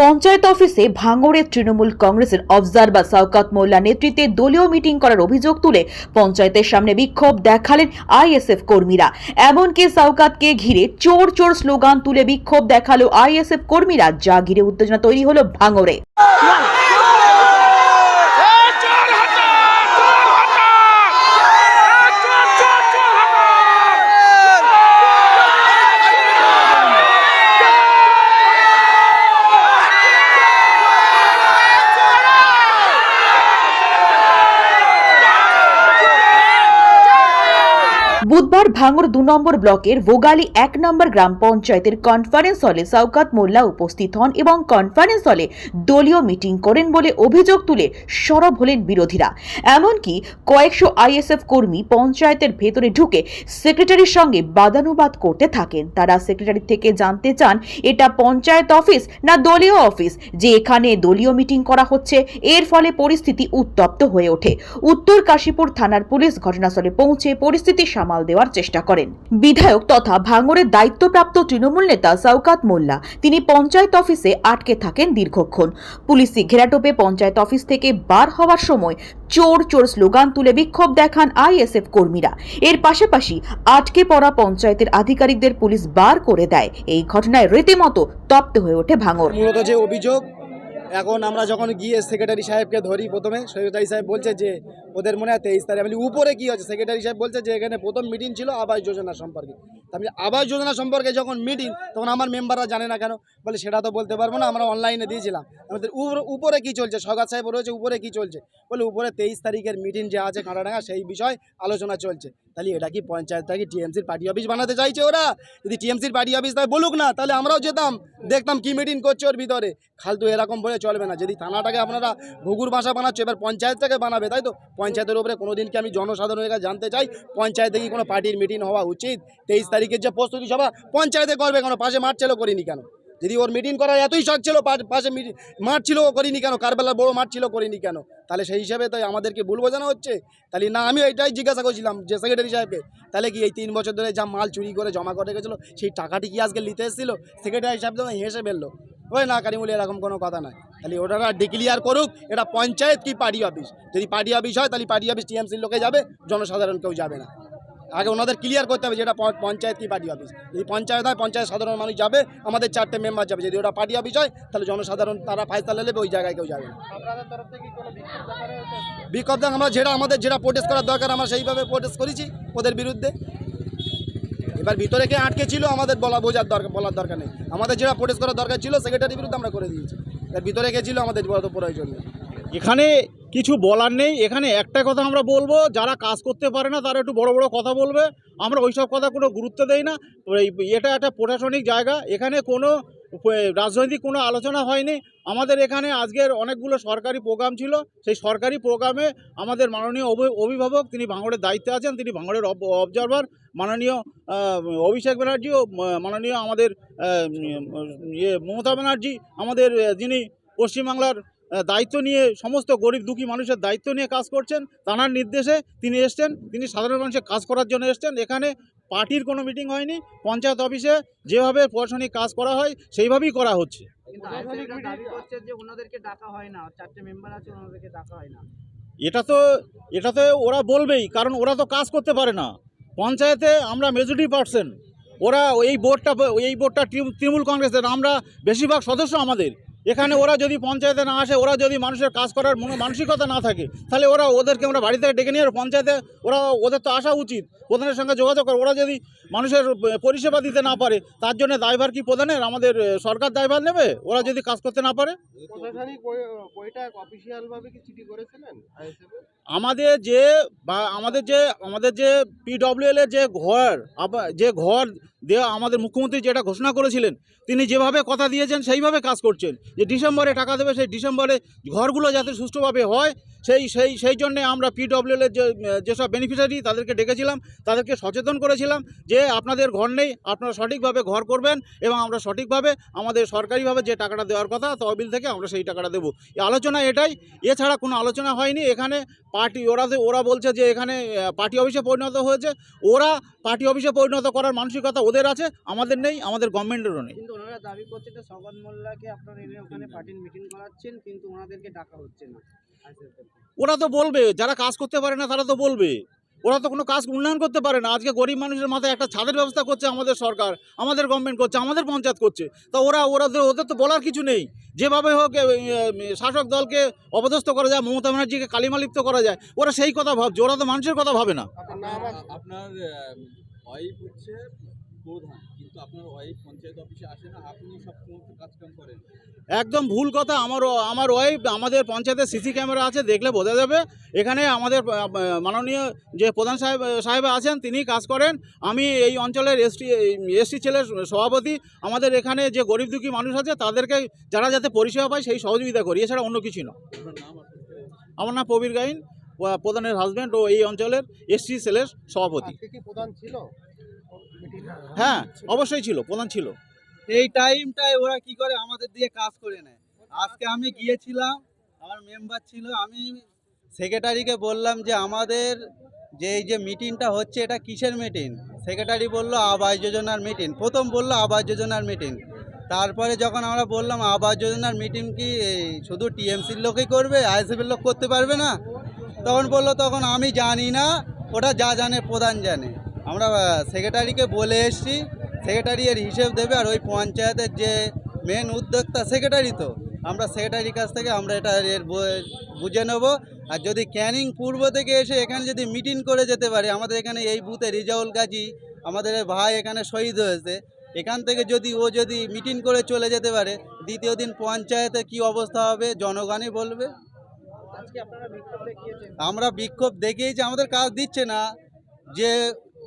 পঞ্চায়েত অফিসে ভাঙড়ের তৃণমূল কংগ্রেসের অবজারভার সাউকাত মোল্লা নেতৃত্বে দলীয় মিটিং করার অভিযোগ তুলে পঞ্চায়েতের সামনে বিক্ষোভ দেখালেন আইএসএফ কর্মীরা। এমনকি সাউকাতকে ঘিরে চোর চোর স্লোগান তুলে বিক্ষোভ দেখাল আইএসএফ কর্মীরা, যা ঘিরে উত্তেজনা তৈরি হলো ভাঙড়ে চোর হটা চোর হটা চোর চোর চোর হটা বুধবার ভাঙড় দু নম্বর ব্লকের ভোগালী এক নম্বর গ্রাম পঞ্চায়েতের কনফারেন্স হলে সাউকাত মোল্লা উপস্থিত হন এবং কনফারেন্স হলে দলীয় মিটিং করেন বলে অভিযোগ তুলে সরব হলেন বিরোধীরা। এমনকি কয়েকশো আইএসএফ কর্মী পঞ্চায়েতের ভেতরে ঢুকে সেক্রেটারির সঙ্গে বাদানুবাদ করতে থাকেন। তারা সেক্রেটারি থেকে জানতে চান, এটা পঞ্চায়েত অফিস না দলীয় অফিস যে এখানে দলীয় মিটিং করা হচ্ছে, এর ফলে পরিস্থিতি উত্তপ্ত হয়ে ওঠে। উত্তর কাশীপুর থানার পুলিশ ঘটনাস্থলে পৌঁছে পরিস্থিতি সামাল দেওয়ার চেষ্টা করেন। বিধায়ক তথা ভাঙড়ের দায়িত্বপ্রাপ্ত তৃণমূল নেতা সাউকাত মোল্লা, তিনি পঞ্চায়েত অফিসে আটকে থাকেন দীর্ঘক্ষণ। পুলিশি ঘেরাটোপে পঞ্চায়েত অফিস থেকে বার হওয়ার সময় চোর চোর স্লোগান তুলে বিক্ষোভ দেখান আইএসএফ কর্মীরা। এর পাশাপাশি আটকে পড়া পঞ্চায়েতের আধিকারিকদের পুলিশ বার করে দেয়। এই ঘটনায় রীতিমতো তপ্ত হয়ে ওঠে ভাঙড়। মূলত যে অভিযোগ, এখন আমরা যখন গিয়ে সেক্রেটারি সাহেবকে ধরি প্রথমে সেক্রেটারি সাহেব বলছে যে ওদের মনে হয় তেইশ তারিখ। আমি উপরে কি হচ্ছে সেক্রেটারি সাহেব বলছে যে এখানে প্রথম মিটিং ছিল আবাস যোজনা সম্পর্কে। তা আমি আবাস যোজনা সম্পর্কে যখন মিটিং তখন আমার মেম্বাররা জানে না কেন। বলে, সেটা তো বলতে পারব না, আমরা অনলাইনে দিয়েছিলাম। আমাদের উপরে- কি চলছে? সগাত সাহেব রয়েছে উপরে কি চলছে? বলে, উপরে তেইশ তারিখের মিটিং যে আছে কাঁটাডাঙ্গা, সেই বিষয় আলোচনা চলছে। তাহলে এটা কি পঞ্চায়েতটা কি টিএমসির পার্টি অফিস বানাতে চাইছে ওরা? যদি টিএমসির পার্টি অফিস তাই বলুক না, তাহলে আমরাও যেতাম। দেখতাম কি মিটিং করছে ওর ভিতরে। খালতু এরকম বলে চলবে না। যদি থানাটাকে আপনারা ঘুঘুর বাসা বানাচ্ছে, এবার পঞ্চায়েতটাকে বানাবে, তাই তো? পঞ্চায়েতের উপরে কোনো আমি জনসাধারণের কাছে জানতে চাই, পঞ্চায়েতে কি কোনো পার্টির মিটিং হওয়া উচিত? তেইশ তারিখের যে প্রস্তুতি সভা, পঞ্চায়েতে করবে কেন? পাশে মাঠ ছিল করিনি কেন? যদি ওর মিটিং করার এতই শখ ছিল পাশে মাঠ ছিল করিনি কেন? কারবেলার বড় মাঠ ছিল করিনি কেন? তাহলে সেই হিসাবে তাই আমাদেরকে ভুল বোঝানো হচ্ছে? তাহলে না আমি এটাই জিজ্ঞাসা করছিলাম যে সেক্রেটারি সাহেবকে, তাহলে কি এই তিন বছর ধরে যা মাল চুরি করে জমা করে রেখেছিলো, সেই টাকাটি কি আজকে নিতে এসেছিল? সেক্রেটারি সাহেব তো হেসে ফেলল। ওই না কারিমুলি এরকম কোনো কথা নাই। তাহলে ওনারা ডিক্লিয়ার করুক এটা পঞ্চায়েত কি পার্টি অফিস? যদি পার্টি অফিস হয় তাহলে পার্টি অফিস টিএমসির লোকে যাবে জনসাধারণ কেউ যাবে না। আগে ওনাদের ক্লিয়ার করতে হবে যে এটা পঞ্চায়েত কি পার্টি অফিস। যদি পঞ্চায়েত হয় পঞ্চায়েত সাধারণ মানুষ যাবে আমাদের চারটে মেম্বার যাবে। যদি ওটা পার্টি অফিস হয় তাহলে জনসাধারণ তারা ফাইসলা নেবে ওই জায়গায় কেউ যাবে না। বিক্ষোভ আমরা যেটা আমাদের যেটা প্রোটেস্ট করার দরকার আমরা সেইভাবে প্রোটেস্ট করেছি ওদের বিরুদ্ধে। এবার ভিতরে কে আটকে ছিল আমাদের বলা বোঝার দরকার, বলার দরকার নেই। আমাদের যেটা প্রোটেস্ট করার দরকার ছিল, সেক্রেটারির বিরুদ্ধে আমরা করে দিয়েছি। এবার ভিতরে কে ছিল আমাদের বড় প্রয়োজন এখানে কিছু বলার নেই, এখানে একটা কথা আমরা বলব, যারা কাজ করতে পারে না, তারা একটু বড় বড় কথা বলবে। আমরা ওইসব কথা কোনো গুরুত্ব দেই না। এটা একটা প্রশাসনিক জায়গা, এখানে কোনো রাজনৈতিক কোনো আলোচনা হয়নি। আমাদের এখানে আজকের অনেকগুলো সরকারি প্রোগ্রাম ছিল। সেই সরকারি প্রোগ্রামে আমাদের মাননীয় অভি- অভিভাবক তিনি ভাঙড়ের দায়িত্বে আছেন, তিনি ভাঙড়ের অবজারভার মাননীয় অভিষেক ব্যানার্জি ও মাননীয় আমাদের ইয়ে মমতা ব্যানার্জি, আমাদের যিনি পশ্চিমবাংলার দায়িত্ব নিয়ে সমস্ত গরিব দুঃখী মানুষের দায়িত্ব নিয়ে কাজ করছেন তানার নির্দেশে তিনি এসছেন। তিনি সাধারণ মানুষের কাজ করার জন্য এসছেন। এখানে পার্টির কোনো মিটিং হয়নি পঞ্চায়েত অফিসে যেভাবে প্রশাসনিক কাজ করা হয় সেইভাবেই করা হচ্ছে। কিন্তু আইসিএফরা দাবি করছে যে ওনাদেরকে ডাকা হয় না চারটে মেম্বার আছে ওনাদেরকে ডাকা হয় না। এটা তো এটা তো ওরা বলবেই কারণ ওরা তো কাজ করতে পারে না। পঞ্চায়েতে আমরা মেজরিটি পার্সেন্ট ওরা এই বোর্ডটা এই বোর্ডটা তৃণ- তৃণমূল কংগ্রেসের আমরা বেশিরভাগ সদস্য আমাদের। এখানে ওরা যদি পঞ্চায়েতে না আসে ওরা যদি মানুষের কাজ করার মনো মানসিকতা না থাকে তাহলে ওরা ওদেরকে আমরা বাড়ি থেকে ডেকে নিয়ে পঞ্চায়েতে ওরা ওদের তো আসা উচিত। প্রধানের সঙ্গে যোগাযোগ করে ওরা যদি মানুষের পরিষেবা দিতে না পারে তার জন্য দায়ভার কি প্রধানের? আমাদের সরকার দায়ভার নেবে? ওরা যদি কাজ করতে না পারে? আমাদের যে বা আমাদের যে আমাদের যে পিডব্লিউএল এর যে ঘর যে ঘর দেওয়া আমাদের মুখ্যমন্ত্রী যেটা ঘোষণা করেছিলেন, তিনি যেভাবে কথা দিয়েছেন সেইভাবে কাজ করছেন। যে ডিসেম্বরে টাকা দেবে, সেই ডিসেম্বরে ঘরগুলো যাতে সুষ্ঠুভাবে হয় সেই সেই সেই জন্যে আমরা পিডব্লিউএল এর যে যেসব বেনিফিশিয়ারি তাদেরকে ডেকেছিলাম তাদেরকে সচেতন করেছিলাম যে আপনাদের ঘর নেই আপনারা সঠিকভাবে ঘর করবেন এবং আমরা সঠিকভাবে আমাদের সরকারিভাবে যে টাকাটা দেওয়ার কথা তহবিল থেকে আমরা সেই টাকাটা দেবো। এই আলোচনা এটাই এছাড়া কোনো আলোচনা হয়নি। এখানে পার্টি ওরা যে- ওরা বলছে যে এখানে পার্টি অফিসে পরিণত হয়েছে ওরা পার্টি অফিসে পরিণত করার মানসিকতা ওদের আছে আমাদের নেই আমাদের গভর্নমেন্টেরও নেই। কিন্তু ওনারা দাবি করছে যে সগত মোল্লাকে আপনারা ওখানে পার্টির মিটিং করাচ্ছেন কিন্তু ওনাদেরকে ডাকা হচ্ছে না। ওরা তো বলবে, যারা কাজ করতে পারে না তারা তো বলবে। ওরা তো কোনো কাজ উন্নয়ন করতে পারে না। আজকে গরিব মানুষের মাথায় একটা ছাদের ব্যবস্থা করছে আমাদের সরকার, আমাদের গভর্নমেন্ট করছে, আমাদের পঞ্চায়েত করছে। তা ওরা ওরা ওদের তো বলার কিছু নেই। যেভাবে হোক শাসক দলকে অপদস্থ করা যায়, মমতা ব্যানার্জিকে কালিমালিপ্ত করা যায়, ওরা সেই কথা ভাবছে, ওরা তো মানুষের কথা ভাবে না। আপনার প্রধান কিন্তু আপনার ওয়াইফ পঞ্চায়েত অফিসে আসে না আপনি সব কাজকাম করেন। একদম ভুল কথা আমার আমার ওয়াইফ আমাদের পঞ্চায়েতের সিসি ক্যামেরা আছে দেখলে বোঝা যাবে। এখানে আমাদের মাননীয় যে প্রধান সাহেব সাহেব আছেন তিনি কাজ করেন। আমি এই অঞ্চলের এসটি এসটি ছেলের সভাপতি। আমাদের এখানে যে গরিব দুঃখী মানুষ আছে তাদেরকে যারা যাতে পরিষেবা পায় সেই সহযোগিতা করি। এছাড়া অন্য কিছু না। আমার নাম প্রবীর গাইন প্রধানের হাজব্যান্ড ও এই অঞ্চলের এসটি সেলের সভাপতি। প্রধান ছিল? হ্যাঁ অবশ্যই ছিল, প্রধান ছিল। এই টাইমটায় ওরা কি করে? আমাদের দিয়ে কাজ করে নেয়। আজকে আমি গিয়েছিলাম, আমার মেম্বার ছিল, আমি সেক্রেটারিকে বললাম যে আমাদের যে এই যে মিটিংটা হচ্ছে, এটা কিসের মিটিং? সেক্রেটারি বলল, আবাস যোজনার মিটিং। প্রথম বলল, আবাস যোজনার মিটিং। তারপরে যখন আমরা বললাম, আবাস যোজনার মিটিং কি শুধু টিএমসির লোকই করবে, আইএসএফের লোক করতে পারবে না? তখন বলল, তখন আমি জানি না, ওটা যা জানে, প্রধান জানে। আমরা সেক্রেটারিকে বলে এসছি সেক্রেটারি এর হিসেব দেবে আর ওই পঞ্চায়েতের যে মেন উদ্যোক্তা সেক্রেটারি তো। আমরা সেক্রেটারির কাছ থেকে আমরা এটা এর বুঝে নেব। আর যদি ক্যানিং পূর্ব থেকে এসে এখানে যদি মিটিং করে যেতে পারে আমাদের এখানে এই বুথে রিজাউল গাজী আমাদের ভাই এখানে শহীদ হয়েছে এখান থেকে যদি ও যদি মিটিং করে চলে যেতে পারে দ্বিতীয় দিন পঞ্চায়েতে কি অবস্থা হবে জনগণই বলবে। আমরা বিক্ষোভ দেখিয়েছি আমাদের কাজ দিচ্ছে না যে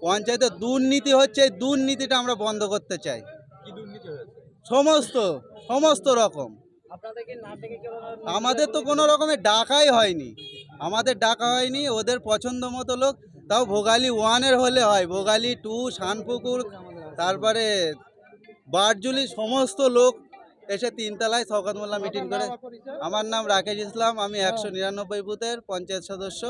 পঞ্চায়েতে দুর্নীতি হচ্ছে এই দুর্নীতিটা আমরা বন্ধ করতে চাই। কি দুর্নীতি হয়েছে? সমস্ত সমস্ত রকম। আমাদের তো কোনো রকমের ডাকাই হয়নি। আমাদের ডাকা হয়নি ওদের পছন্দ মতো লোক। তাও ভোগালী ওয়ানের হলে হয় ভোগালী টু শানপুকুর তারপরে বারজুলি সমস্ত লোক এসে তিনতলায় শওকত মোল্লা মিটিং করে। আমার নাম রাকেশ ইসলাম আমি একশো নিরানব্বই বুথের পঞ্চায়েত সদস্য।